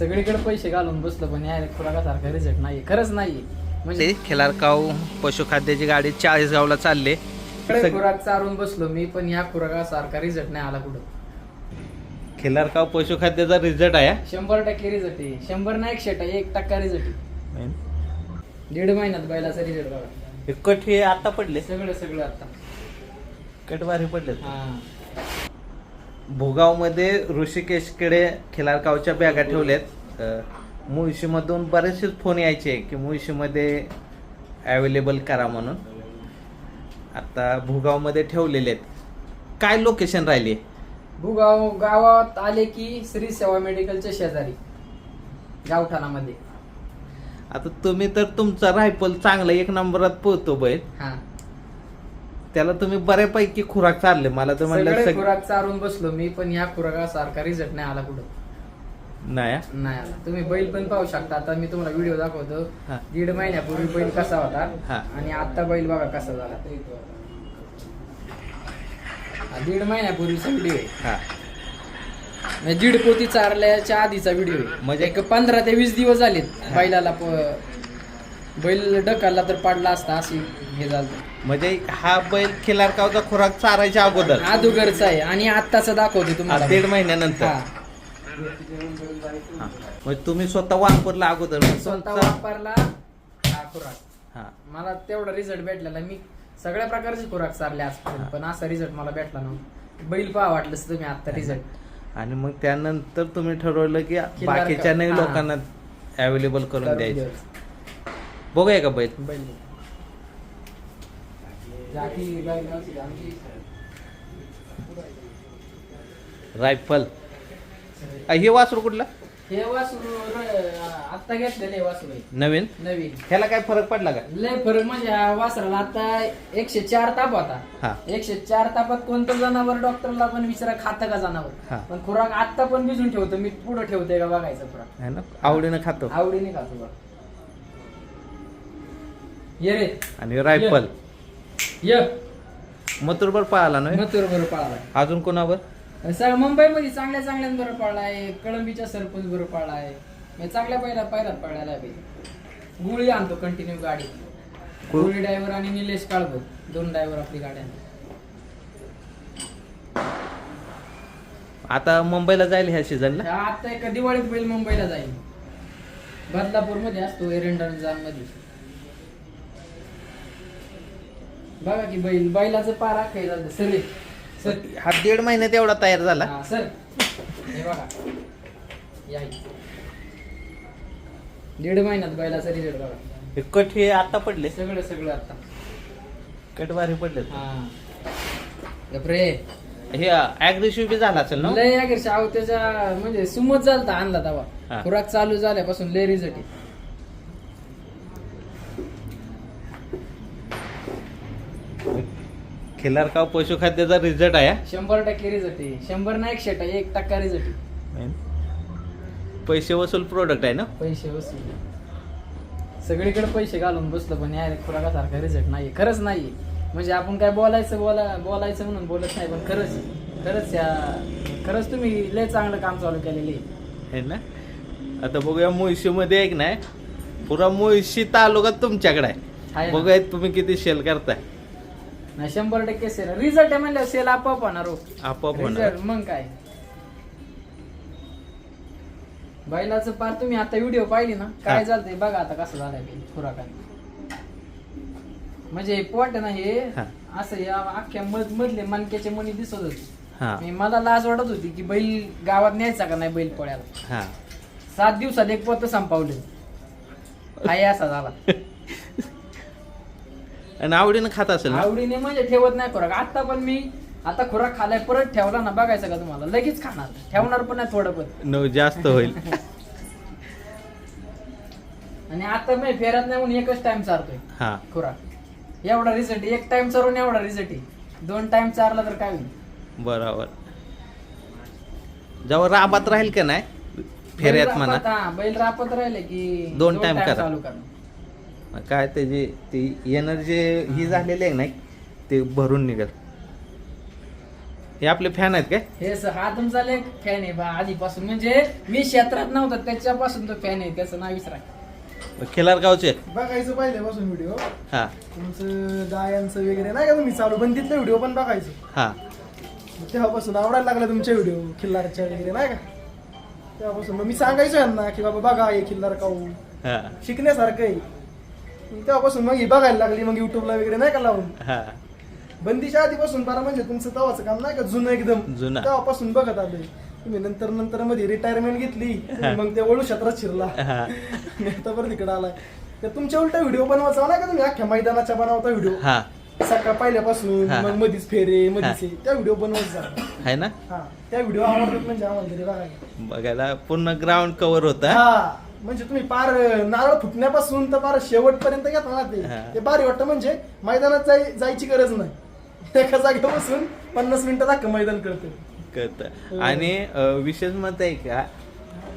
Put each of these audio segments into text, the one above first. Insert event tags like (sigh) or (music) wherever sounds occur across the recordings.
सगळीकडे पैसे घालून बसलो पण या खुराकासारखा रिझल्ट नाही खरंच नाही म्हणजे खिलारकाव पशुखाद्याची गाडी चाळीसगावला चालले. सगळे खुराक चारून बसलो मी पण या खुराकासारखा रिझल्ट नाही आला कुठं. खिलारकाव पशुखाद्याचा रिझल्ट आहे? शंभर टक्के रिझल्ट आहे. शंभर नाही एकशे टक्के एक टक्का रिझल्ट आहे. दीड महिन्यात बैलाचा रिझल्ट बघा. हे कट हे आता पडले. सगळं सगळं आता. कट भारी पडले हा. भोगावमध्ये ऋषिकेशकडे खिलारकावच्या बॅगा ठेवल्यात. अ, मुळशीमधून बरेचसे फोन यायचे की मुळशीमध्ये अवेलेबल करा म्हणून. आता भोगावमध्ये ठेवलेले आहेत. काय लोकेशन राहिली? भुगाव गावात आले की श्री सेवा मेडिकलच्या शेजारी गावठाणामध्ये. आता तुम्ही तर तुमचा रायफल चांगला एक नंबरात पोहतो बैल. हा. त्याला तुम्ही बऱ्यापैकी खुराक चालले. मला तर म्हणलं सगळे सग- खुराक चारून बसलो. मी पण या खुराकासारखा रिझल्ट नाही आला कुठं. नाही हा? नाही आला. तुम्ही बैल पण पाहू शकता. आता मी तुम्हाला व्हिडिओ दाखवतो. हा. दीड महिन्यापूर्वी बैल कसा होता. आणि आता बैल बघा कसा झाला. हा, दीड महिन्यापूर्वीचा व्हिडिओ आहे. हा. म्हणजे दीड पोती चारल्याच्या आधीचा व्हिडिओ आहे. म्हणजे- म्हणजे एक पंधरा ते वीस दिवस झालेत बैलाला प- बैल ढकलला तर पाडला असता अशी हे झालं. म्हणजे हा बैल खिलारकावचा खुराक चारायच्या अगोदर. अदुगरचा आहे. आणि आत्ताचा दाखवतो हा, तुम्हाला. दीड महिन्यानंतर. हा. हा. म्हणजे तुम्ही स्वतः वापरला अगोदर. मग स्वतः तुमचा- वापरला हा खुराक. हा. मला तेवढा रिझल्ट भेटलेला मी सगळ्या प्रकारचे खुराक चारले आजपर्यंत पण असा रिझल्ट मला भेटला नव्हता. बैल पहा वाटलंच तुम्ही आता रिझल्ट आणि मग त्यानंतर तुम्ही ठरवलं की खिलार बाकीच्या नाही हा. लोकांना अवेलेबल करून द्यायचं. बघूया का बैल. रायफल. अ, हे वासरू कुठला? हे वासरू आता घेतलेले वासरू आहे. नवीन? नवीन. ह्याला काय फरक पडला का? लय फरक म्हणजे हा वासराला आता एकशे चार ताप हा. होता एकशे चार तापात कोणतं जनावर डॉक्टरला पण विचारा खातं का हा. जनावर पण खुराक आता पण भिजून ठेवतो मी पुढे ठेवतोय का बघायचं खुराक है ना? आवडीनं खातो. आवडीने खातो बघ. ये रे. आणि रायफल. ये. मथुरभर पळाला ना मथुर बरोबर पळालाय अजून कोणावर? सर मुंबईमध्ये चांगल्या चांगल्यांबरोबर पळलाय कळंबीच्या सरपंच बरोबर पळलाय म्हणजे चांगल्या पहिल्या पहिल्यात पळायला पाहिजे गुळी आणतो कंटिन्यू गाडी. गुळी ड्रायव्हर आणि निलेश काळभो दोन ड्रायव्हर आपली गाड्या. आता मुंबईला जाईल ह्या सीझनला आता एका दिवाळीत बैल मुंबईला जाईल. बदलापूरमध्ये असतो एरंडरजानमध्ये बघा की बैल बैलाचं पारा खाई झालं सर सर. हा दीड महिन्यात एवढा तयार झाला. हा, सर. हे बघा. या इथे. दीड महिन्यात बैलाचा रिझल्ट बघा. हे कट हे आता पडले? सगळं सगळं आता. कट भारी पडले हा. गपरे हे अग्रेसिव्ह बी झाला असेल ना लय अगर शाव त्याच्या म्हणजे सुमत झालता आणला हा. तवा खुराक चालू झाल्यापासून लय रिझल्ट खिलारकाव पशुखाद्याचा रिझल्ट आहे. शंभर टक्के रिझल्ट आहे. शंभर नाही एकशे टक्के एक टक्का रिझल्ट आहे. पैसे वसूल प्रोडक्ट आहे ना? पैसे वसूल. सगळीकडे पैसे घालून बसलो पण या खुराकासारखा रिझल्ट नाही खरंच नाही म्हणजे आपण काय बोलायचं बोला बोलायचं म्हणून बोलत नाही पण खरंच खरंच या खरंच तुम्ही लय चांगलं काम चालू केलेलं आहे. ना? आता बघूया मुळशीमध्ये एक नाही पुरा मुळशी तालुका तुमच्याकडे आहे. आहे ना? बघूया तुम्ही किती सेल करताय. नाही शंभर टक्के सेल रिझल्ट आहे म्हणल्यावर सेल आपोआप होणार हो. आपोआप होणार. रिझल्ट मग काय? बैलाचं पार तुम्ही आता व्हिडिओ पाहिली ना? काय हा. झालं बघा आता कसं झालंय ते खुराकाने म्हणजे हे पोट आहे ना हे हा. असं या अख्ख्या मध मधले मणक्याचे मणी दिसत होते. हा. मी मला लाज वाटत होती की बैल गावात न्यायचा का नाही बैल पोळ्याला? हा. सात दिवसात एक पोत संपावले. हाय असा झाला. (laughs) आणि आवडीनं खात असेल ना? आवडीने म्हणजे ठेवत नाही खुराक. आता पण मी आता खुराक खालाय परत ठेवला ना बघायचं का तुम्हाला? लगेच खाणार. ठेवणार पण नाही थोडं पण. न जास्त होईल. (laughs) आणि आता मी फेरत नाही म्हणून एकच टाइम चारतोय हा. खुराक. एवढा रिझल्ट एक टाइम चारून एवढा रिझल्ट आहे. दोन टाइम चारला तर काय होईल? बरोबर. जेव्हा राबात राहील का नाही? फेऱ्यात बैल म्हणा. रापत- हा, बैल रापत राहिले की दोन time करा. चालू करणं काय त्याची ती एनर्जी ही झालेली आहे ना ते भरून निघत हे आपले फॅन आहेत काय? हे स- हा तुमचा लेख फॅन आहे बा आधीपासून. म्हणजे मी क्षेत्रात नव्हता त्याच्यापासून तो फॅन आहे त्याचं नाव विसरा. खिलारगावचे बघायचं पहिल्यापासून व्हिडिओ हा. तुमचं गायांचं वगैरे नाही का तुम्ही चालू बंदीतले व्हिडिओ पण बघायचो. हा. तेव्हापासून आवडायला लागला तुमचे व्हिडिओ खिल्लारच्या वगैरे नाही का? तेव्हापासून. मग मी सांगायचो यांना की बाबा बघा हे खिल्लार काऊ. हा. शिकण्यासारखं आहे. तेव्हापासून मग ही बघायला लागली मग युट्यूबला वगैरे नाही का लावून? हा. बंदीच्या आधीपासून बारा म्हणजे तुमचं तेव्हाचं काम नाही का? जुनं एकदम. जुनं. तेव्हापासून बघत आलोय. तुम्ही नंतर नंतर मध्ये रिटायरमेंट घेतली तुम्ही मग ते वळू क्षेत्रात शिरला हा आता बरं तिकडे आलाय. तर तुमच्या उलटा व्हिडिओ बनवायचा नाही का तुम्ही? अख्ख्या मैदानाच्या बनवता व्हिडिओ हा. सकाळ पहिल्यापासून हा. मग मधीच फेरे. मधीच हे, त्या व्हिडिओ बनवत जा. आहे ना? हा. त्या व्हिडिओ आवडतात म्हणजे आम्हाला बघायला. बघायला पूर्ण ग्राउंड कव्हर होता हा. म्हणजे तुम्ही पार नारळ फुटण्यापासून तर पार शेवटपर्यंत घेता ना ते. हा. ते भारी वाटतं म्हणजे मैदानात जाय जायची गरज नाही. एका जागेवर बसून पन्नास मिनिटात अख्खं मैदान करते कळत. आणि अं, विशेष मत आहे का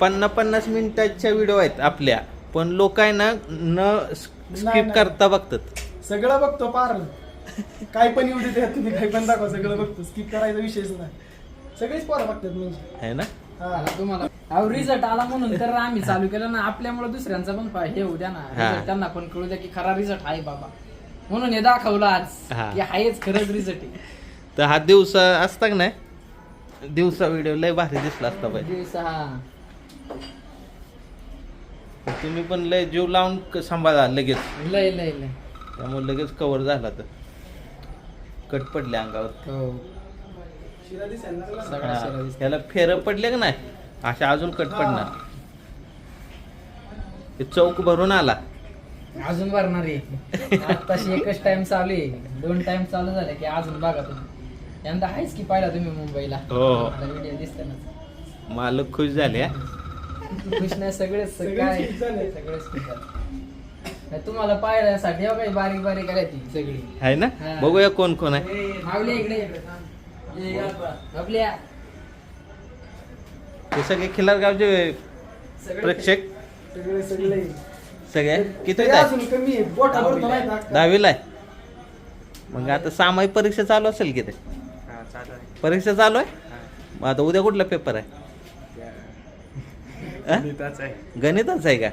पन्नास पन्नास मिनिटाच्या व्हिडिओ आहेत आपल्या पण लोक आहे ना न नाही, स्किप. करता बघतात. सगळं बघतो पार. काय पण येऊ देते तुम्ही काय पण दाखवा सगळं बघतो. स्किप करायचा विषयच नाही. सगळीच पोरं बघतात म्हणजे. आहे ना? हा तुम्हाला? अहो रिझल्ट आला म्हणून तर आम्ही चालू केलं ना. आपल्यामुळे दुसऱ्यांचा पण फा- हे होऊ द्या ना. हा. result त्यांना पण कळू द्या की खरा रिझल्ट आहे बाबा. म्हणून हे दाखवलं आज हा. की आहेच खरंच रिझल्ट आहे. तर हा दिवसा असता का नाही? दिवसा व्हिडिओ लय भारी दिसला असता पाहिजे दिवस हा. तुम्ही पण लय जीव लावून क- सांभाळा लगेच. लय लय लय. त्यामुळे लगेच कव्हर झाला तर. कट पडले अंगावर. हो शिरा दिसायला लागला. सगळा शिरा हा. त्याला फेर पडले का नाही? अशा अजून कट पडणार. ते चौक भरून आला. अजून भरणार आहे. आताशी एकच टाइम चालू आहे. दोन टाइम चालू झाले की अजून बघा तुम्ही. यंदा आहेच की पाहिला तुम्ही मुंबईला? हो. व्हिडिओ दिसते ना. मालक खुश झाले हा. खुश नाही सगळेच सगळेच काय? खुश झाले. सगळेच खुश झाले. नाही, तुम्हाला पाहिल्यासाठी हो काही बारीक बारीक करायची सगळी. आहे ना? हा. बघूया कोण कोण आहे मावले इकडे हे सगळे खिलारगावचे सगळे- प्रेक्षक. सगळे किती? दहावीला आहे. मग आता सामायिक परीक्षा चालू असेल की ते? परीक्षा चालू आहे? मग आता उद्या कुठला पेपर आहे? गणितच आहे. का?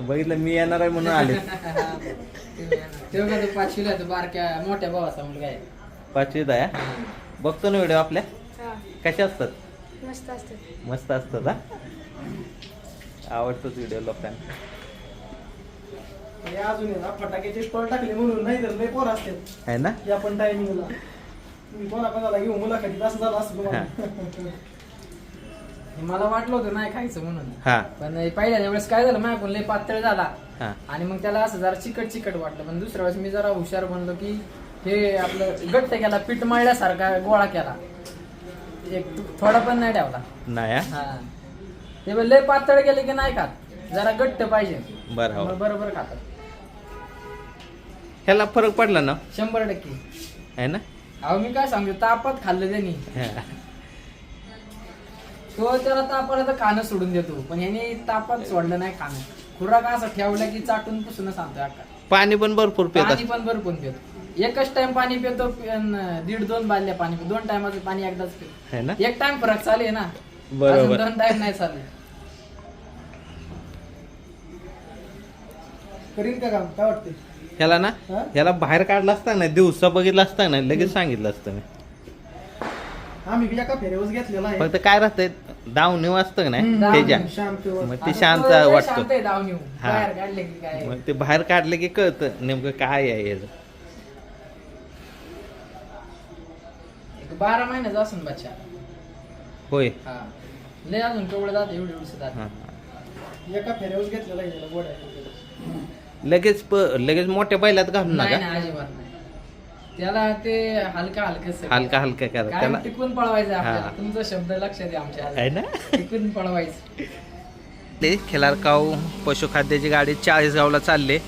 बघितलं मी येणार आहे म्हणून आले. (laughs) पाचवीला मोठ्या भावाचा मुलगा आहे. पाचवीत आहे? हा? बघतो ना व्हिडिओ आपल्या. कशा असतात? मस्त असतात. मस्त असतात हा? आवडतोच व्हिडिओ लोकांना. हे अजून आहे ना फटाक्याचे स्टॉल टाकले म्हणून नाही तर लय पोर असते आहे ना? या पण टायमिंगला तुम्ही कोणा कोणाला घेऊ मुलाखतीत असं झालं असं तुम्हाला. मला वाटलं होतं नाही खायचं म्हणून. हा. पण पहिल्या वेळेस काय झालं माझ्याकडून लय पातळ झाला. हा. आणि मग त्याला असं जरा चिकट चिकट वाटलं. पण दुसऱ्या वेळेस मी जरा हुशार बनलो की हे आपलं घट्ट केला पीठ मळल्यासारखा गोळा केला. एक थोडा पण नाही ठेवला. नाही हा? हा. ते लय पातळ गेले की नाही खात? जरा घट्ट पाहिजे. बरं हो. मग बरोबर खातात. ह्याला फरक पडला ना? शंभर टक्के. आहे ना? अहो मी काय सांगतो तापात खाल्लं त्यांनी. हा. तो त्याला तापाला तर खाणं सोडून देतो पण याने तापात सोडलं नाही खाणं. खुराक असं ठेवलं की चाटून पुसून सांगतो अक्का पाणी पण भरपूर पित पाणी. पण भरपूर पितो एकच टाइम पाणी पितो दीड दोन बादल्या पाणी पितो. दोन टायमाचं पाणी एकदाच पितो. आहे ना? एक टाइम फरक चालू आहे ना. बरोबर. अजून दोन टाइम नाही चालू करीन का काम? काय वाटते ह्याला ना? हा? ह्याला बाहेर काढला असता ना दिवसा बघितलं असता ना लगेच सांगितलं असतं मी. आम्ही बी एका फेऱ्यावर घेतलेला आहे. फक्त काय राहतंय? दावणी असतं का नाही हम्म, त्याच्या. मग आता ते तो शांत लय वाटतो. शांत आहे दावणीहून. हा. बाहेर काढले की काय? मग ते बाहेर काढलं की कळतं नेमकं काय आहे याचं. बारा महिन्याचा असून बच्चा. होय. हा. लय अजून केवढं जात एवढे एवढे जात हा. एका फेऱ्यावर घेतलेला आहे त्याला गोड्या लगेच प- लगेच मोठ्या बैलात घालून नाही नका. नाही अजिबात नाही. त्याला ते हलका हलकं हलका हलका करा. काय त्याला टिकून पळवायचं हा. तुमचा शब्द लक्षात आहे आमच्या आहे ना? टिकून पळवायचं. ते खिलारकाव पशुखाद्याची गाडी चाळीसगावला चालले.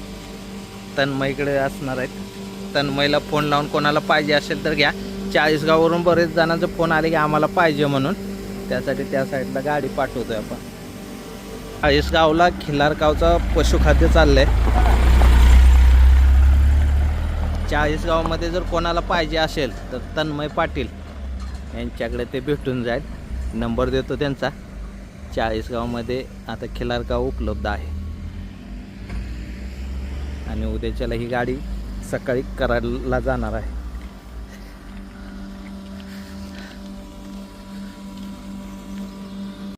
तन्मयकडे असणार आहेत. तन्मयला फोन लावून कोणाला पाहिजे असेल तर घ्या. चाळीसगाववरून बरेच जणांचा फोन आले की आम्हाला पाहिजे म्हणून. त्यासाठी त्या साईडला गाडी पाठवतो आहे आपण. चाळीसगावला खिलारगावचा पशुखाद्य चाललंय. चाळीसगावमध्ये जर कोणाला पाहिजे असेल तर तन्मय पाटील यांच्याकडे ते भेटून जाईल. नंबर देतो त्यांचा. चाळीसगावमध्ये आता खिलारगाव उपलब्ध आहे. आणि उद्याच्याला ही गाडी सकाळी कराडला जाणार आहे.